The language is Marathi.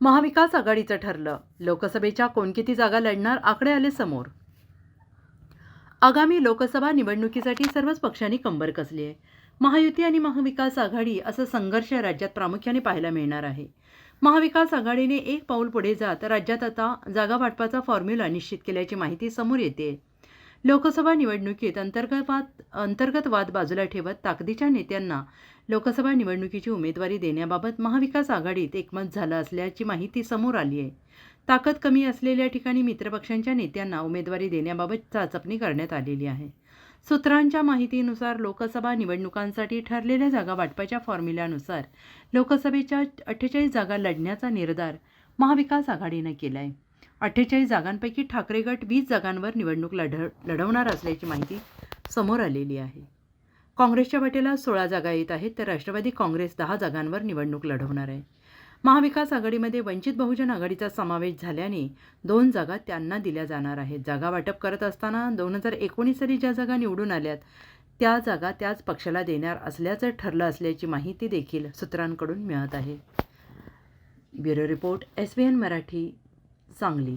महाविकास आघाडीचं ठरलं. लोकसभेच्या कोण किती जागा लढणार आकडे आले समोर. आगामी लोकसभा निवडणुकीसाठी सर्वच पक्षांनी कंबर कसली आहे. महायुती आणि महाविकास आघाडी असं संघर्ष राज्यात प्रामुख्याने पाहायला मिळणार आहे. महाविकास आघाडीने एक पाऊल पुढे जात राज्यात आता जागा वाटपाचा फॉर्म्युला निश्चित केल्याची माहिती समोर येते लोकसभा निवडणुकीत अंतर्गत अंतर्गत वाद बाजूला ठेवत ताकदीच्या नेत्यांना लोकसभा निवडणुकीची उमेदवारी देण्याबाबत महाविकास आघाडीत एकमत झालं असल्याची माहिती समोर आली आहे. ताकद कमी असलेल्या ठिकाणी मित्रपक्षांच्या नेत्यांना उमेदवारी देण्याबाबत चाचपणी करण्यात आलेली आहे. सूत्रांच्या माहितीनुसार लोकसभा निवडणुकांसाठी ठरलेल्या जागा वाटपाच्या फॉर्म्युल्यानुसार लोकसभेच्या अठ्ठेचाळीस जागा लढण्याचा निर्धार महाविकास आघाडीनं केला आहे अठ्ठेचाळीस जागांपैकी ठाकरे गट वीस जागांवर निवडणूक लढ लढवणार असल्याची माहिती समोर आलेली आहे. काँग्रेसच्या वाटेला सोळा जागा येत आहेत तर राष्ट्रवादी काँग्रेस दहा जागांवर निवडणूक लढवणार आहे. महाविकास आघाडीमध्ये वंचित बहुजन आघाडीचा समावेश झाल्याने दोन जागा त्यांना दिल्या जाणार आहेत. जागा वाटप करत असताना दोन हजार एकोणीस साली ज्या जागा निवडून आल्यात त्या जागा त्याच पक्षाला देणार असल्याचं ठरलं असल्याची माहिती देखील सूत्रांकडून मिळत आहे. Bureau report S B N Marathi. Sangli